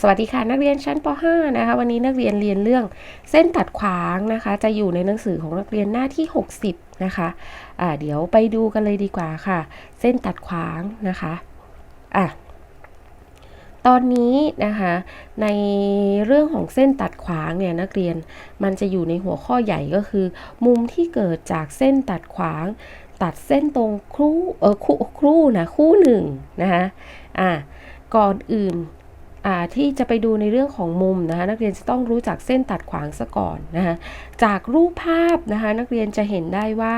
สวัสดีค่ะนักเรียนชั้นป .5 นะคะ วันนี้นักเรียนเรียนเรื่องเส้นตัดขวางนะคะ จะอยู่ในหนังสือของนักเรียนหน้าที่ 60 นะคะอ่าเดี๋ยวไปดูกันเลยดีกว่าค่ะ เส้นตัดขวางนะคะอะตอนนี้นะคะในเรื่องของเส้นตัดขวางเนี่ยนักเรียนมันจะอยู่ในหัวข้อใหญ่ก็คือ มุมที่เกิดจากเส้นตัดขวาง ตัดเส้นตรงคู่เออคู่คู่นะคู่หนึ่งนะคะอะก่อนอื่น ที่จะไปดูในเรื่องของมุมนะคะนักเรียนจะต้องรู้จักเส้นตัดขวางซะก่อนนะคะจากรูปภาพนะคะนักเรียนจะเห็นได้ว่า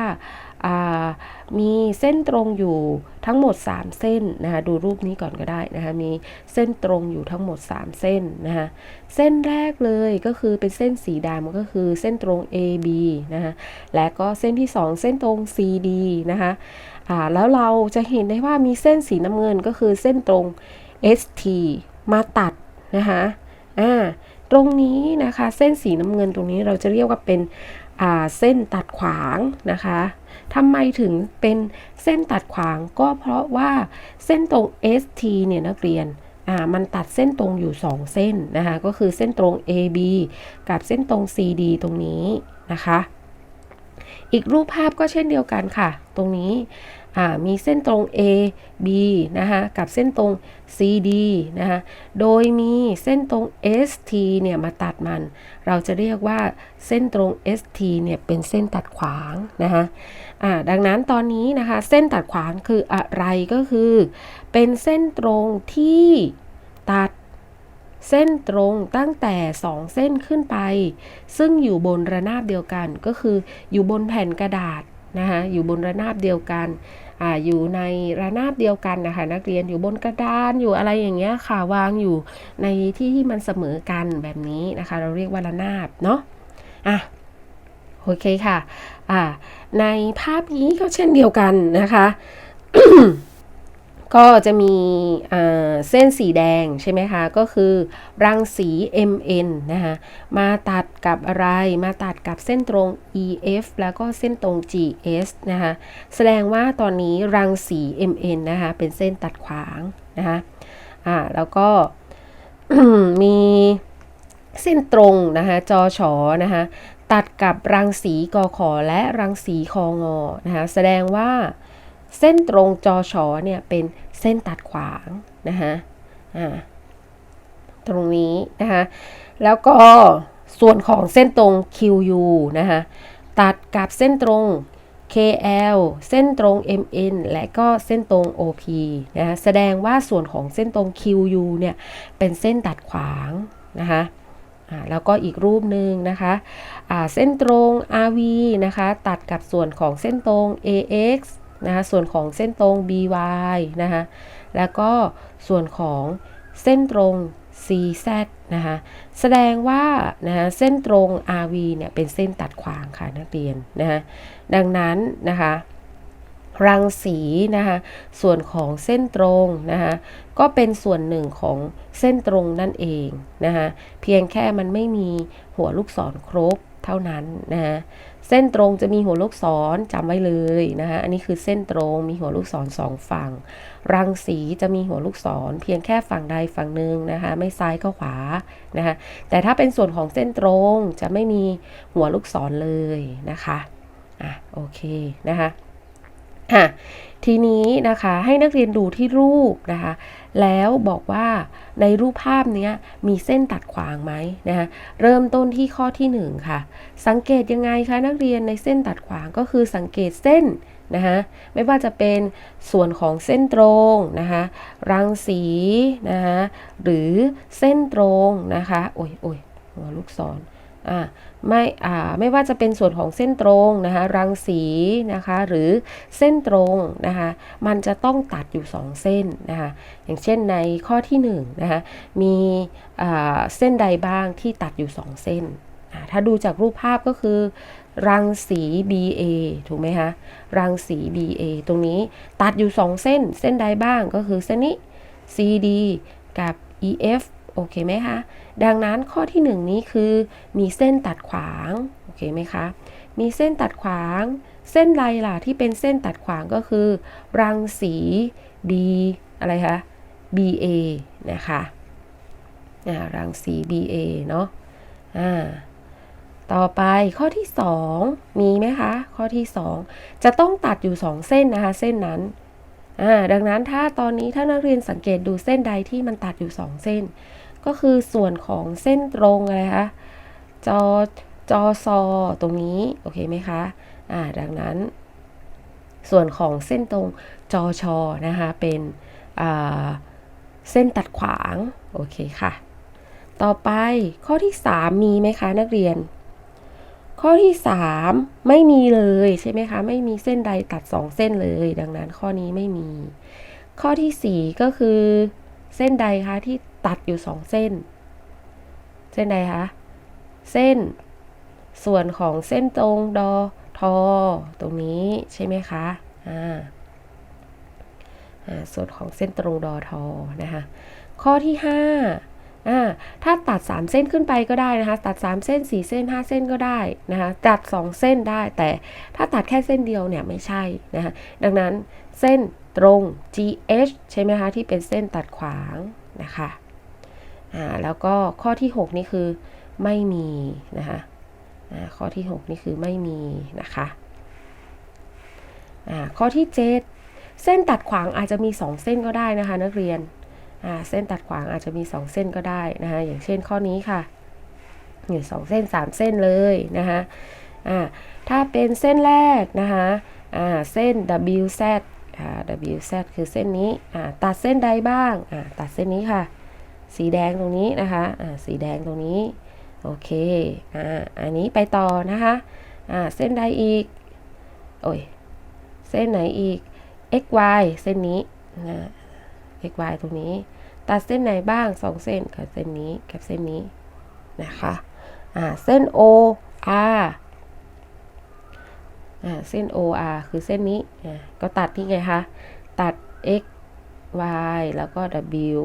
มีเส้นตรงอยู่ทั้งหมด 3 เส้นนะคะดูรูปนี้ก่อนก็ได้นะคะมีเส้นตรงอยู่ทั้งหมด 3 เส้นนะคะเส้นแรกเลยก็คือเป็นเส้นสีดำก็คือเส้นตรง AB นะคะและก็เส้นที่ 2 เส้นตรง CD นะคะแล้วเราจะเห็นได้ว่ามีเส้นสีน้ำเงินก็คือเส้นตรง ST มาตัดนะคะอ่าตรงนี้นะคะเส้นสีน้ำเงินตรงนี้เราจะเรียกว่าเป็นอ่าเส้นตัดขวางนะคะทำไมถึงเป็นเส้นตัดขวางก็เพราะว่าเส้นตรง ST เนี่ยนักเรียนอ่ามันตัดเส้นตรงอยู่ 2 เส้นนะคะ ก็คือเส้นตรง AB กับเส้นตรง CD ตรงนี้นะคะ อีกรูปภาพก็เช่นเดียวกันค่ะ ตรงนี้มีเส้นตรง A B นะคะกับเส้นตรง CD นะคะโดยมีเส้นตรง ST เนี่ยมาตัดมัน เราจะเรียกว่าเส้นตรง ST เนี่ยเป็นเส้นตัดขวางนะคะดังนั้นตอนนี้นะคะเส้นตัดขวางคืออะไรก็คือ เป็นเส้นตรงที่ตัด เส้นตรงตั้งแต่ 2 เส้นขึ้นไป ซึ่งอยู่บนระนาบเดียวกันก็คืออยู่บนแผ่นกระดาษนะคะอยู่บนระนาบเดียวกันออยู่ในระนาบเดียวกันนะคะนักเรียนอยู่บนกระดานอยู่อะไรอย่างเงี้ยค่ะวางอยู่ในที่ที่มันเสมอกันแบบนี้นะคะ เราเรียกว่าระนาบเนาะอะโอเคค่ะอ่าในภาพนี้ก็เช่นเดียวกันนะคะ ก็จะมีเส้นสีแดงใช่ไหมคะ ก็คือรังสี MN นะคะมาตัดกับอะไรมาตัดกับเส้นตรง EF แล้วก็เส้นตรง GS นะคะแสดงว่าตอนนี้รังสี MN นะคะเป็นเส้นตัดขวางนะคะอ่าแล้วก็มีเส้นตรงนะคะจอฉอนะคะตัดกับรังสีกอขอและรังสีคองอนะคะแสดงว่า เส้นตรงจอชอเนี่ยเป็นเส้นตัดขวางนะคะตรงนี้นะคะแล้วก็ส่วนของเส้นตรง QU นะคะตัดกับเส้นตรง KL เส้นตรง MN และก็เส้นตรง OP นะคะแสดงว่าส่วนของเส้นตรง QU เนี่ยเป็นเส้นตัดขวางนะคะแล้วก็อีกรูปหนึ่งนะคะเส้นตรง RV นะคะ ตัดกับส่วนของเส้นตรง AX นะคะส่วนของเส้นตรง BY นะคะแล้วก็ส่วนของเส้นตรง CZ นะคะแสดงว่านะคะเส้นตรง RV เนี่ยเป็นเส้นตัดขวางค่ะนักเรียนนะคะดังนั้นนะคะรังสีนะคะส่วนของเส้นตรงนะคะก็เป็นส่วนหนึ่งของเส้นตรงนั่นเองนะคะเพียงแค่มันไม่มีหัวลูกศรครบเท่านั้นนะคะ เส้นตรงจะมีหัวลูกศรจำไว้เลยนะคะอันนี้คือเส้นตรงมีหัวลูกศรสองฝั่ง รังสีจะมีหัวลูกศร เพียงแค่ฝั่งใดฝั่งหนึ่งนะคะไม่ซ้ายก็ขวานะคะแต่ถ้าเป็นส่วนของเส้นตรงจะไม่มีหัวลูกศรเลยนะคะอะโอเคนะคะอะ ทีนี้นะคะให้นักเรียนดูที่รูปนะคะ แล้วบอกว่าในรูปภาพนี้มีเส้นตัดขวางไหมนะคะเริ่มต้นที่ข้อที่1ค่ะ สังเกตยังไงคะนักเรียนในเส้นตัดขวางก็คือสังเกตเส้นนะคะไม่ว่าจะเป็นส่วนของเส้นตรงนะคะรังสีนะคะหรือเส้นตรงนะคะโอ้ยโอ้ยหัวลูกศรอ่า ไม่ไม่ว่าจะเป็นส่วนของเส้นตรงนะคะรังสีนะคะหรือเส้นตรงนะคะมันจะต้องตัดอยู่ 2 เส้นนะคะอย่างเช่นในข้อที่1นะคะมีเส้นใดบ้างที่ตัดอยู่ 2 เส้น ถ้าดูจากรูปภาพก็คือ รังสี BA ถูกไหมคะรังสี BA ตรงนี้ตัดอยู่ 2 เส้น เส้นใดบ้างก็คือเส้นนี้ CD กับ EF โอเคไหมคะ ดังนั้นข้อที่1นนี้คือมีเส้นตัดขวาง โอเคไหมคะ มีเส้นตัดขวาง เส้นลายล่ะที่เป็นเส้นตัดขวางก็คือ รังสี B อะไรคะ BA นะคะอ่ารังสี BA เนาะอ่าต่อไปข้อที่ 2 มีไหมคะ ข้อที่ 2 จะต้องตัดอยู่ 2 เส้นนะคะ เส้นนั้นอ่าดังนั้นถ้าตอนนี้ถ้านักเรียนสังเกตดูเส้นใดที่มันตัดอยู่ 2 เส้น ก็คือส่วนของเส้นตรงอะไรคะจอจอซอตรงนี้ โอเคไหมคะ อ่า ดังนั้น ส่วนของเส้นตรงจอชอนะคะ เป็นเส้นตัดขวาง โอเคค่ะ ต่อไปข้อที่ 3 มีไหมคะนักเรียน ข้อที่ 3 ไม่มีเลยใช่ไหมคะ ไม่มีเส้นใดตัด 2 เส้นเลย ดังนั้นข้อนี้ไม่มี ข้อที่ 4 ก็คือ เส้นใดคะที่ ตัดอยู่2เส้น เส้นใดคะ เส้น ส่วนของเส้นตรงดอทอ ตรงนี้ใช่ไหมคะอ่าอ่าส่วนของเส้นตรงดอทอนะคะ ข้อที่5อ่าถ้าตัด 3 เส้นขึ้นไปก็ได้นะคะ ตัด 3 เส้น 4 เส้น 5 เส้นก็ได้นะคะ ตัด 2 เส้นได้ แต่ถ้าตัดแค่เส้นเดียวเนี่ยไม่ใช่นะคะ ดังนั้นเส้นตรง GH ใช่ไหมคะ ที่เป็นเส้นตัดขวางนะคะ อ่าแล้วก็ข้อที่ 6 นี่คือไม่มีนะคะอ่าข้อที่ 6 นี่คือไม่มีนะคะอ่าข้อที่ 7 เส้นตัดขวางอาจจะมี 2 เส้นก็ได้นะคะ นักเรียนอ่าเส้นตัดขวางอาจจะมี 2 เส้นก็ได้นะคะอย่างเช่นข้อนี้ค่ะอยู่สองเส้น 3 เส้นเลยนะคะอ่าถ้าเป็นเส้นแรกนะคะอ่าเส้น WZ อ่า WZ คือเส้นนี้อ่าตัดเส้นใดบ้างอ่าตัดเส้นนี้ค่ะ สีแดงตรงนี้นะคะอ่าสีแดงตรงนี้ โอเคอ่าอันนี้ไปต่อนะคะอ่าเส้นใดอีก โอ้ย เส้นไหนอีก xy เส้นนี้นะ xy ตรงนี้ ตัดเส้นไหนบ้าง 2 เส้นกับเส้นนี้กับเส้นนี้นะคะอ่าเส้น o r อ่าเส้น o r คือเส้นนี้อ่าก็ตัดที่ไงคะ ตัด x y แล้วก็ w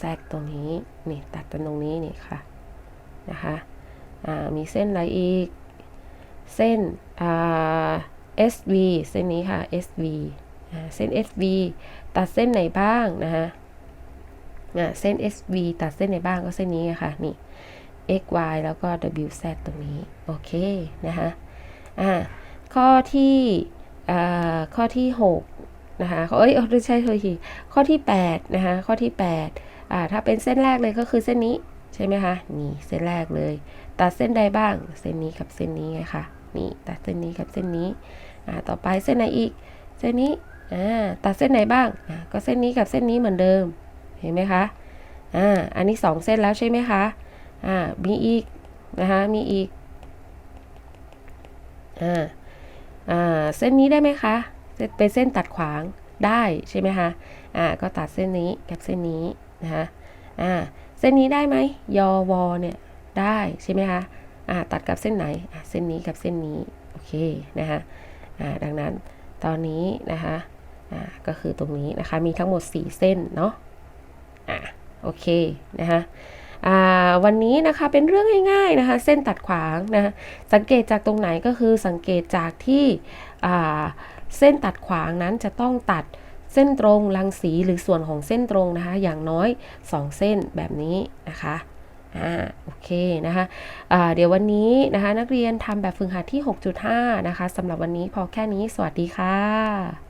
z ตรงนี้นี่ตัดตรงนี้นี่ค่ะนะคะมีเส้นอะไรอีก เส้นอ่า SV เส้นนี้ค่ะ SV เส้น SV ตัดเส้นไหนบ้างนะคะเส้น SV ตัดเส้นไหนบ้างก็เส้นนี้ค่ะนี่ XY แล้วก็ WZ ตรงนี้ โอเค นะคะอ่าข้อที่อ่าข้อที่ 6 นะคะเอ้ยไม่ใช่เลยทีข้อที่ 8 นะคะ ข้อที่ 8 อ่าถ้าเป็นเส้นแรกเลยก็คือเส้นนี้ใช่ไหมคะนี่เส้นแรกเลย ตัดเส้นใดบ้าง เส้นนี้กับเส้นนี้ไงคะนี่ตัดเส้นนี้กับเส้นนี้อ่าต่อไปเส้นไหนอีก เส้นนี้อ่าตัดเส้นไหนบ้างอ่าก็เส้นนี้กับเส้นนี้เหมือนเดิมเห็นไหมคะอ่าอันนี้ 2 เส้นแล้วใช่ไหมคะอ่ามีอีกนะคะมีอีกอ่าอ่าเส้นนี้ได้ไหมคะเป็นเส้นตัดขวางได้ใช่ไหมคะอ่าก็ตัดเส้นนี้กับเส้นนี้ นะคะอ่าเส้นนี้ได้ไหมยอวอเนี่ยได้ใช่ไหมคะอ่าตัดกับเส้นไหนอ่าเส้นนี้กับเส้นนี้โอเคนะคะอ่าดังนั้นตอนนี้นะคะอ่าก็คือตรงนี้นะคะมีทั้งหมด 4 เส้นเนาะอ่าโอเคนะคะวันนี้นะคะเป็นเรื่องง่ายๆนะคะ เส้นตัดขวางนะสังเกตจากตรงไหนก็คือสังเกตจากที่เส้นตัดขวางนั้นจะต้องตัด เส้นตรงรังสีหรือส่วนของเส้นตรงนะคะ อย่างน้อย 2 เส้นแบบนี้นะคะอ่าโอเคนะคะะเดี๋ยววันนี้นะคะนักเรียนทำแบบฝึกหัดที่ 6.5 นะคะสำหรับวันนี้พอแค่นี้สวัสดีค่ะ